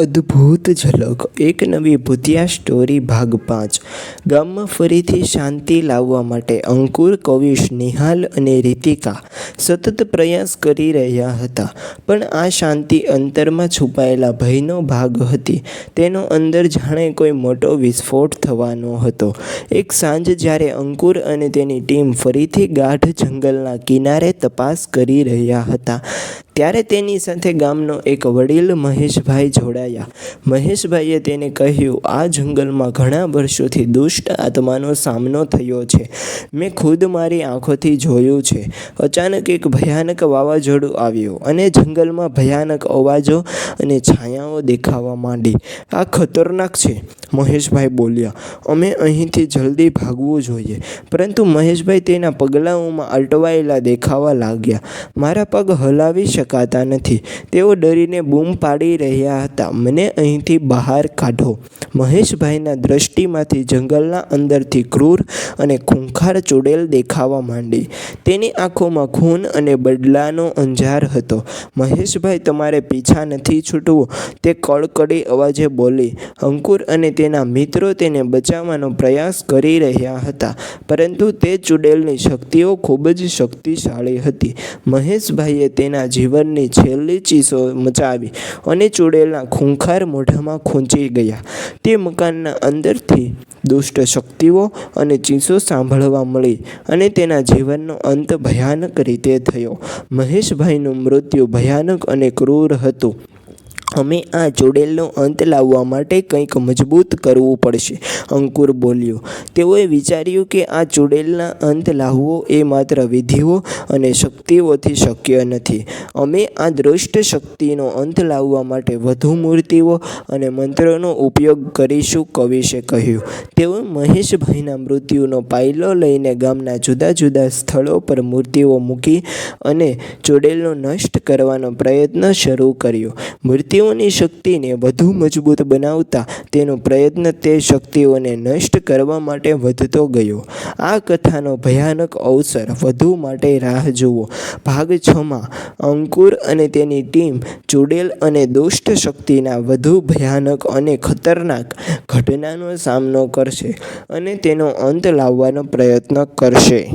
અદ્ભુત ઝલક, એક નવી ભૂતિયા સ્ટોરી ભાગ પાંચ. ગામમાં ફરીથી શાંતિ લાવવા માટે અંકુર, કવિશ, નિહાલ અને રીતિકા સતત પ્રયાસ કરી રહ્યા હતા. પણ આ શાંતિ અંતરમાં છુપાયેલા ભયનો ભાગ હતી. તેનો અંદર જાણે કોઈ મોટો વિસ્ફોટ થવાનો હતો. એક સાંજ જ્યારે અંકુર અને તેની ટીમ ફરીથી ગાઢ જંગલના કિનારે તપાસ કરી રહ્યા હતા ત્યારે તેની સાથે ગામનો એક વડીલ મહેશભાઈ જોડાયા. મહેશભાઈએ તેને કહ્યું, આ જંગલમાં ઘણા વર્ષોથી દુષ્ટ આત્માનો સામનો થયો છે. મેં ખુદ મારી આંખોથી જોયું છે. અચાનક એક ભયાનક વાવાઝોડું આવ્યું અને જંગલમાં ભયાનક અવાજો અને છાયાઓ દેખાવા માંડી. આ ખતરનાક છે, મહેશભાઈ બોલ્યા. અમે અહીંથી જલ્દી ભાગવું જોઈએ. પરંતુ મહેશભાઈ તેના પગલાઓમાં અટવાયેલા દેખાવા લાગ્યા. મારા પગ હલાવી શકાતા નથી. તેઓ ડરીને બૂમ પાડી રહ્યા હતા. મને અહીંથી બહાર કાઢો. મહેશભાઈના દૃષ્ટિમાંથી જંગલના અંદરથી ક્રૂર અને ખૂંખાર ચૂડેલ દેખાવા માંડી. તેની આંખોમાં ખૂન અને બદલાનો અંજાર હતો. મહેશભાઈ, તમારે પીછા નથી છૂટવું. તે કડકડી અવાજે બોલી. અંકુર અને તેના મિત્રો તેને બચાવવાનો પ્રયાસ કરી રહ્યા હતા, પરંતુ તે ચૂડેલની શક્તિઓ ખૂબ જ શક્તિશાળી હતી. મહેશભાઈએ તેના જીવનની છેલ્લી ચીસો મચાવી અને ચૂડેલના ખૂંખાર મોઢામાં ખૂંચી ગયા. તે મકાનના અંદરથી દુષ્ટ શક્તિઓ અને ચીસો સાંભળવા મળી અને તેના જીવનનો અંત ભયાનક રીતે થયો. મહેશભાઈનું મૃત્યુ ભયાનક અને ક્રૂર હતું. અમે આ ચૂડેલનો અંત લાવવા માટે કંઈક મજબૂત કરવું પડશે, અંકુર બોલ્યો. તેઓએ વિચાર્યું કે આ ચૂડેલના અંત લાવવો એ માત્ર વિધિઓ અને શક્તિઓથી શક્ય નથી. અમે આ દુષ્ટ શક્તિનો અંત લાવવા માટે વધુ મૂર્તિઓ અને મંત્રોનો ઉપયોગ કરીશું, કવિશે કહ્યું. તેઓ મહેશભાઈના મૃત્યુનો પાયલો લઈને ગામના જુદા જુદા સ્થળો પર મૂર્તિઓ મૂકી અને ચૂડેલનો નષ્ટ કરવાનો પ્રયત્ન શરૂ કર્યો. મૃત્યુ શક્તિઓની શક્તિને વધુ મજબૂત બનાવતા તેનો પ્રયત્ન તે શક્તિઓને નષ્ટ કરવા માટે વધતો ગયો. આ કથાનો ભયાનક અવસર વધુ માટે રાહ જુઓ. ભાગ છમાં, અંકુર અને તેની ટીમ ચૂડેલ અને દુષ્ટ શક્તિના વધુ ભયાનક અને ખતરનાક ઘટનાનો સામનો કરશે અને તેનો અંત લાવવાનો પ્રયત્ન કરશે.